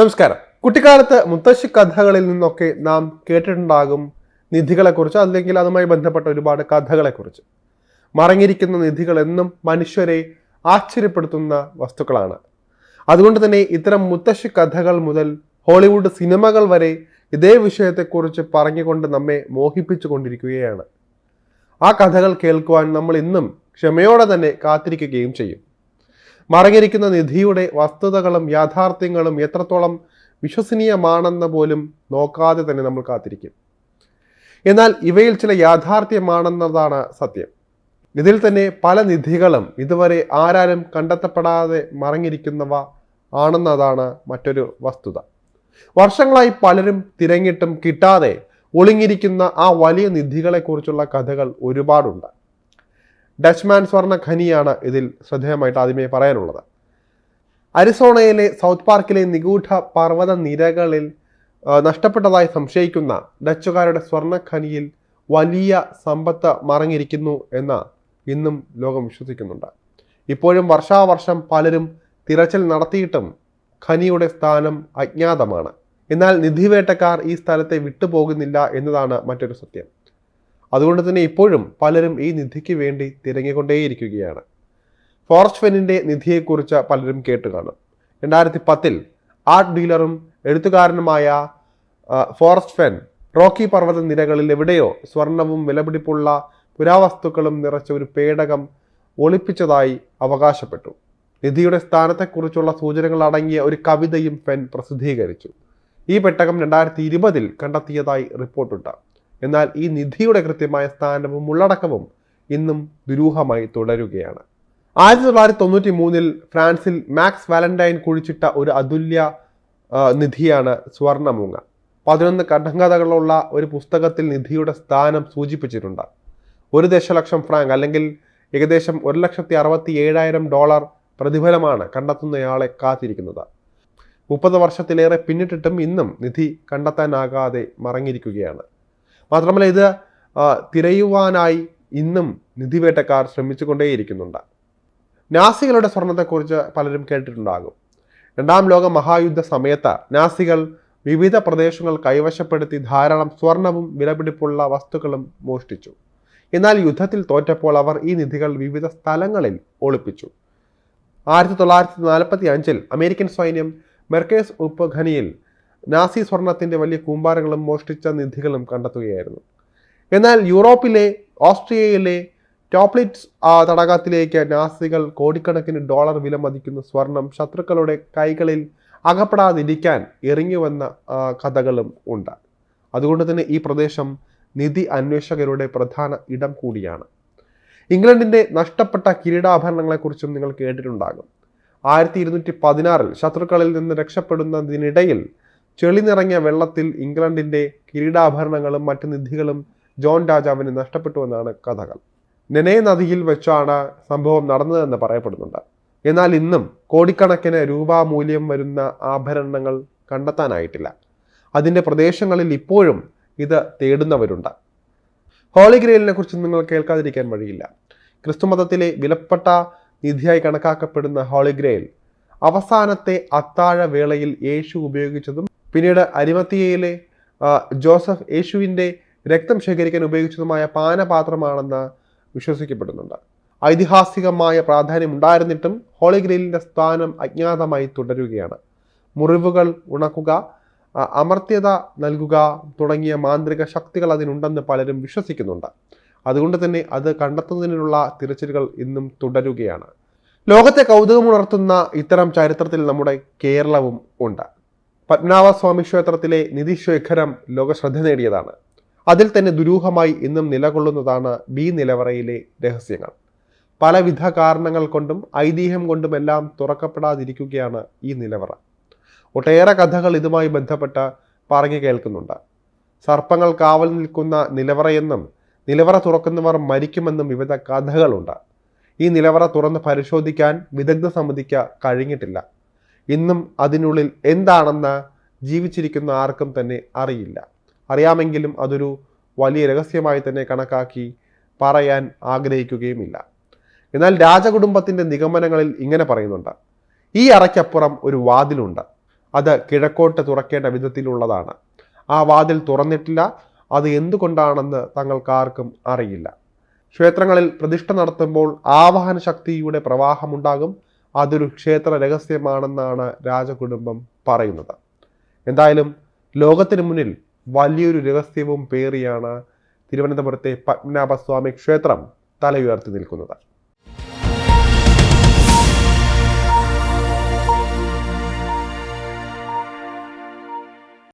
നമസ്കാരം. കുട്ടിക്കാലത്ത് മുത്തശ്ശി കഥകളിൽ നിന്നൊക്കെ നാം കേട്ടിട്ടുണ്ടാകും നിധികളെക്കുറിച്ച് അല്ലെങ്കിൽ അതുമായി ബന്ധപ്പെട്ട ഒരുപാട് കഥകളെക്കുറിച്ച്. മറങ്ങിയിരിക്കുന്ന നിധികൾ എന്നും മനുഷ്യരെ ആശ്ചര്യപ്പെടുത്തുന്ന വസ്തുക്കളാണ്. അതുകൊണ്ട് തന്നെ ഇത്തരം മുത്തശ്ശി കഥകൾ മുതൽ ഹോളിവുഡ് സിനിമകൾ വരെ ഇതേ വിഷയത്തെക്കുറിച്ച് പറഞ്ഞുകൊണ്ട് നമ്മെ മോഹിപ്പിച്ചു കൊണ്ടിരിക്കുകയാണ് ആ കഥകൾ കേൾക്കുവാൻ നമ്മൾ ഇന്നും ക്ഷമയോടെ തന്നെ കാത്തിരിക്കുകയും ചെയ്യും. മറഞ്ഞിരിക്കുന്ന നിധിയുടെ വസ്തുതകളും യാഥാർത്ഥ്യങ്ങളും എത്രത്തോളം വിശ്വസനീയമാണെന്ന് പോലും നോക്കാതെ തന്നെ നമ്മൾ കാത്തിരിക്കും. എന്നാൽ ഇവയിൽ ചില യാഥാർത്ഥ്യമാണെന്നതാണ് സത്യം. ഇതിൽ തന്നെ പല നിധികളും ഇതുവരെ ആരാലും കണ്ടെത്തപ്പെടാതെ മറഞ്ഞിരിക്കുന്നവ ആണെന്നതാണ് മറ്റൊരു വസ്തുത. വർഷങ്ങളായി പലരും തിരഞ്ഞിട്ടും കിട്ടാതെ ഒളിഞ്ഞിരിക്കുന്ന ആ വലിയ നിധികളെക്കുറിച്ചുള്ള കഥകൾ ഒരുപാടുണ്ട്. ഡച്ച്മാൻ സ്വർണ ഖനിയാണ് ഇതിൽ ശ്രദ്ധേയമായിട്ട് ആദ്യമേ പറയാനുള്ളത്. അരിസോണയിലെ സൗത്ത് പാർക്കിലെ നിഗൂഢ പർവത നിരകളിൽ നഷ്ടപ്പെട്ടതായി സംശയിക്കുന്ന ഡച്ചുകാരുടെ സ്വർണ ഖനിയിൽ വലിയ സമ്പത്ത് മറഞ്ഞിരിക്കുന്നു എന്ന ഇന്നും ലോകം വിശ്വസിക്കുന്നുണ്ട്. ഇപ്പോഴും വർഷാവർഷം പലരും തിരച്ചിൽ നടത്തിയിട്ടും ഖനിയുടെ സ്ഥാനം അജ്ഞാതമാണ്. എന്നാൽ നിധിവേട്ടക്കാർ ഈ സ്ഥലത്തെ വിട്ടുപോകുന്നില്ല എന്നതാണ് മറ്റൊരു സത്യം. അതുകൊണ്ട് തന്നെ ഇപ്പോഴും പലരും ഈ നിധിക്ക് വേണ്ടി തിരങ്ങിക്കൊണ്ടേയിരിക്കുകയാണ്. ഫോറസ്റ്റ് ഫെനിന്റെ നിധിയെക്കുറിച്ച് പലരും കേട്ട് കാണും. രണ്ടായിരത്തി പത്തിൽ ആർട്ട് ഡീലറും എഴുത്തുകാരനുമായ ഫോറസ്റ്റ് ഫെൻ റോക്കി പർവത നിരകളിൽ എവിടെയോ സ്വർണവും വിലപിടിപ്പുള്ള പുരാവസ്തുക്കളും നിറച്ച ഒരു പേടകം ഒളിപ്പിച്ചതായി അവകാശപ്പെട്ടു. നിധിയുടെ സ്ഥാനത്തെക്കുറിച്ചുള്ള സൂചനകൾ അടങ്ങിയ ഒരു കവിതയും ഫെൻ പ്രസിദ്ധീകരിച്ചു. ഈ പെട്ടകം രണ്ടായിരത്തി ഇരുപതിൽ കണ്ടെത്തിയതായി റിപ്പോർട്ടുണ്ട്. എന്നാൽ ഈ നിധിയുടെ കൃത്യമായ സ്ഥാനവും ഉള്ളടക്കവും ഇന്നും ദുരൂഹമായി തുടരുകയാണ്. ആയിരത്തി തൊള്ളായിരത്തി തൊണ്ണൂറ്റി മൂന്നിൽ ഫ്രാൻസിൽ മാക്സ് വാലന്റൈൻ കുഴിച്ചിട്ട ഒരു അതുല്യ നിധിയാണ് സ്വർണമൂങ്ങ. പതിനൊന്ന് കടങ്കഥകളുള്ള ഒരു പുസ്തകത്തിൽ നിധിയുടെ സ്ഥാനം സൂചിപ്പിച്ചിട്ടുണ്ട്. ഒരു ദശലക്ഷം ഫ്രാങ്ക് അല്ലെങ്കിൽ ഏകദേശം ഒരു ലക്ഷത്തി അറുപത്തി ഏഴായിരം ഡോളർ പ്രതിഫലമാണ് കണ്ടെത്തുന്നയാളെ കാത്തിരിക്കുന്നത്. മുപ്പത് വർഷത്തിലേറെ പിന്നിട്ടിട്ടും ഇന്നും നിധി കണ്ടെത്താനാകാതെ മറങ്ങിയിരിക്കുകയാണ് മാത്രമല്ല ഇത് തിരയുവാനായി ഇന്നും നിധിവേട്ടക്കാർ ശ്രമിച്ചുകൊണ്ടേയിരിക്കുന്നുണ്ട്. നാസികളുടെ സ്വർണത്തെക്കുറിച്ച് പലരും കേട്ടിട്ടുണ്ടാകും. രണ്ടാം ലോക മഹായുദ്ധ സമയത്ത് നാസികൾ വിവിധ പ്രദേശങ്ങൾ കൈവശപ്പെടുത്തി ധാരാളം സ്വർണവും വിലപിടിപ്പുള്ള വസ്തുക്കളും മോഷ്ടിച്ചു. എന്നാൽ യുദ്ധത്തിൽ തോറ്റപ്പോൾ അവർ ഈ നിധികൾ വിവിധ സ്ഥലങ്ങളിൽ ഒളിപ്പിച്ചു. ആയിരത്തി തൊള്ളായിരത്തി നാൽപ്പത്തി അഞ്ചിൽ അമേരിക്കൻ സൈന്യം മെർക്കേസ് ഉപ്പ് ഖനിയിൽ നാസി സ്വർണത്തിന്റെ വലിയ കൂമ്പാരങ്ങളും മോഷ്ടിച്ച നിധികളും കണ്ടെത്തുകയായിരുന്നു. എന്നാൽ യൂറോപ്പിലെ ഓസ്ട്രിയയിലെ ടോപ്ലിറ്റ്സ് തടാകത്തിലേക്ക് നാസികൾ കോടിക്കണക്കിന് ഡോളർ വില മതിക്കുന്ന സ്വർണം ശത്രുക്കളുടെ കൈകളിൽ അകപ്പെടാതിരിക്കാൻ ഇറങ്ങി വന്ന കഥകളും ഉണ്ട്. അതുകൊണ്ട് തന്നെ ഈ പ്രദേശം നിധി അന്വേഷകരുടെ പ്രധാന ഇടം കൂടിയാണ്. ഇംഗ്ലണ്ടിന്റെ നഷ്ടപ്പെട്ട കിരീടാഭരണങ്ങളെക്കുറിച്ചും നിങ്ങൾ കേട്ടിട്ടുണ്ടാകും. ആയിരത്തി ഇരുന്നൂറ്റി പതിനാറിൽ ശത്രുക്കളിൽ നിന്ന് രക്ഷപ്പെടുന്നതിനിടയിൽ ചെളി നിറഞ്ഞ വെള്ളത്തിൽ ഇംഗ്ലണ്ടിന്റെ കിരീടാഭരണങ്ങളും മറ്റ് നിധികളും ജോൺ രാജാവിന് നഷ്ടപ്പെട്ടുവെന്നാണ് കഥകൾ. നെനെ നദിയിൽ വെച്ചാണ് സംഭവം നടന്നതെന്ന് പറയപ്പെടുന്നുണ്ട്. എന്നാൽ ഇന്നും കോടിക്കണക്കിന് രൂപ മൂല്യം വരുന്ന ആഭരണങ്ങൾ കണ്ടെത്താനായിട്ടില്ല. അതിന്റെ പ്രദേശങ്ങളിൽ ഇപ്പോഴും ഇത് തേടുന്നവരുണ്ട്. ഹോളി കുറിച്ച് നിങ്ങൾ കേൾക്കാതിരിക്കാൻ വഴിയില്ല. ക്രിസ്തുമതത്തിലെ വിലപ്പെട്ട നിധിയായി കണക്കാക്കപ്പെടുന്ന ഹോളി അവസാനത്തെ അത്താഴ വേളയിൽ യേശു ഉപയോഗിച്ചതും പിന്നീട് അരിമത്തിയയിലെ ജോസഫ് യേശുവിന്റെ രക്തം ശേഖരിക്കാൻ ഉപയോഗിച്ചതുമായ പാനപാത്രമാണെന്ന് വിശ്വസിക്കപ്പെടുന്നുണ്ട്. ഐതിഹാസികമായ പ്രാധാന്യം ഉണ്ടായിരുന്നിട്ടും ഹോളി ഗ്രേലിന്റെ സ്ഥാനം അജ്ഞാതമായി തുടരുകയാണ്. മുറിവുകൾ ഉണക്കുക അമർത്യത നൽകുക തുടങ്ങിയ മാന്ത്രിക ശക്തികൾ അതിനുണ്ടെന്ന് പലരും വിശ്വസിക്കുന്നുണ്ട്. അതുകൊണ്ട് തന്നെ അത് കണ്ടെത്തുന്നതിനുള്ള തിരച്ചിലുകൾ ഇന്നും തുടരുകയാണ്. ലോകത്തെ കൗതുകമുണർത്തുന്ന ഇത്തരം ചരിത്രത്തിൽ നമ്മുടെ കേരളവും ഉണ്ട്. പത്മനാഭസ്വാമി ക്ഷേത്രത്തിലെ നിധിശേഖരം ലോക ശ്രദ്ധ നേടിയതാണ്. അതിൽ തന്നെ ദുരൂഹമായി ഇന്നും നിലകൊള്ളുന്നതാണ് ബി നിലവറയിലെ രഹസ്യങ്ങൾ. പലവിധ കാരണങ്ങൾ കൊണ്ടും ഐതിഹ്യം കൊണ്ടുമെല്ലാം തുറക്കപ്പെടാതിരിക്കുകയാണ് ഈ നിലവറ. ഒട്ടേറെ കഥകൾ ഇതുമായി ബന്ധപ്പെട്ട് പറഞ്ഞു കേൾക്കുന്നുണ്ട്. സർപ്പങ്ങൾ കാവൽ നിൽക്കുന്ന നിലവറയെന്നും നിലവറ തുറക്കുന്നവർ മരിക്കുമെന്നും വിവിധ കഥകളുണ്ട്. ഈ നിലവറ തുറന്ന് പരിശോധിക്കാൻ വിദഗ്ധ സമിതിക്ക് കഴിഞ്ഞിട്ടില്ല. ഇന്നും അതിനുള്ളിൽ എന്താണെന്ന് ജീവിച്ചിരിക്കുന്ന ആർക്കും തന്നെ അറിയില്ല. അറിയാമെങ്കിലും അതൊരു വലിയ രഹസ്യമായി തന്നെ കണക്കാക്കി പറയാൻ ആഗ്രഹിക്കുകയുമില്ല. എന്നാൽ രാജകുടുംബത്തിന്റെ നിഗമനങ്ങളിൽ ഇങ്ങനെ പറയുന്നുണ്ട്. ഈ അറയ്ക്കപ്പുറം ഒരു വാതിലുണ്ട്. അത് കിഴക്കോട്ട് തുറക്കേണ്ട വിധത്തിലുള്ളതാണ്. ആ വാതിൽ തുറന്നിട്ടില്ല. അത് എന്തുകൊണ്ടാണെന്ന് തങ്ങൾക്കാർക്കും അറിയില്ല. ക്ഷേത്രങ്ങളിൽ പ്രതിഷ്ഠ നടത്തുമ്പോൾ ആവാഹന ശക്തിയുടെ പ്രവാഹമുണ്ടാകും. അതൊരു ക്ഷേത്ര രഹസ്യമാണെന്നാണ് രാജകുടുംബം പറയുന്നത്. എന്തായാലും ലോകത്തിന് മുന്നിൽ വലിയൊരു രഹസ്യവും പേറിയാണ് തിരുവനന്തപുരത്തെ പത്മനാഭസ്വാമി ക്ഷേത്രം തലയുയർത്തി നിൽക്കുന്നത്.